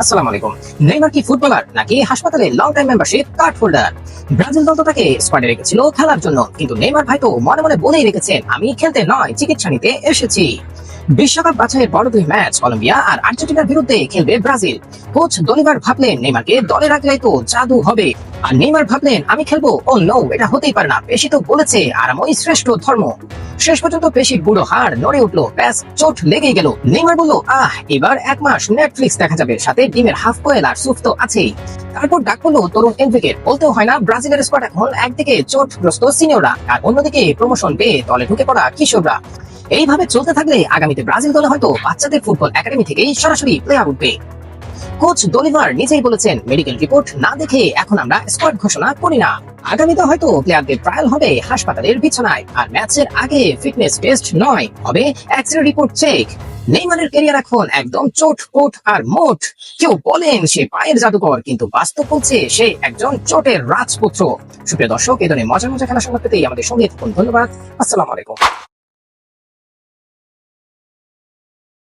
আসসালামু আলাইকুম। নেইমার কি নাকি হাসপাতালে টাইম ব্রাজিল দল তো তাকে রেখেছিল খেলার জন্য, কিন্তু নেইমার ভাই তো মনে মনে রেখেছেন, আমি খেলতে নয়, চিকিৎসা নিতে এসেছি। বিশ্বকাপ বাছাইয়ের বড় দুই ম্যাচ, কলম্বিয়া আর আর্জেন্টিনার বিরুদ্ধে খেলবে ব্রাজিল। কোচ দলিভার ভাবলেন নেইমারকে দলে রাখলেই তো জাদু হবে। আর নেইমার ভাবলেন, আমি খেলব। ও, নো, এটা হতেই পারে না। পেশি তো বলেছে, আরামই শ্রেষ্ঠ ধর্ম। শেষ পর্যন্ত পেশির বুড়ো হাড় নড়ে উঠল, ব্যাস, চোট লেগেই গেল। নেইমার বলল, আহ, এবার এক মাস নেটফ্লিক্স দেখা যাবে। সাথে ডিমের হাফ কোয়েল আর সুপ তো আছেই। তারপর ডাক পড়ল তরুণ এনভিকের বলতেও হয় না, ব্রাজিলের স্কোয়াড এখন একদিকে চোটগ্রস্ত সিনিয়ররা আর অন্যদিকে প্রমোশন পেয়ে দলে ঢুকে পড়া কিশোররা। এইভাবে চলতে থাকলে আগামীতে ব্রাজিল দলে হয়তো বাচ্চাদের ফুটবল একাডেমি থেকেই সরাসরি প্লেয়ার উঠবে। কোচ দলিভার নিজেই বলেছেন মেডিকেল রিপোর্ট না দেখে এখন আমরা স্কোয়াড ঘোষণা করি না। আগামীতে হয়তো প্লেয়ারদের ট্রায়াল হবে হাসপাতালের বিছানায়, আর ম্যাচের আগে ফিটনেস টেস্ট নয়, হবে এক্সরে রিপোর্ট চেক নেইমারের ক্যারিয়ার এখন একদম চোট, কোট আর মোট। কেউ বলেন, সে পায়ের জাদুকর, কিন্তু বাস্তব বলছে সে একজন চোটের রাজপুত্র। সুপ্রিয় দর্শক, এ ধরনের মজার মজা খেলা সংবাদ পেতেই আমাদের সঙ্গে থাকুন। ধন্যবাদ। আসসালামু আলাইকুম।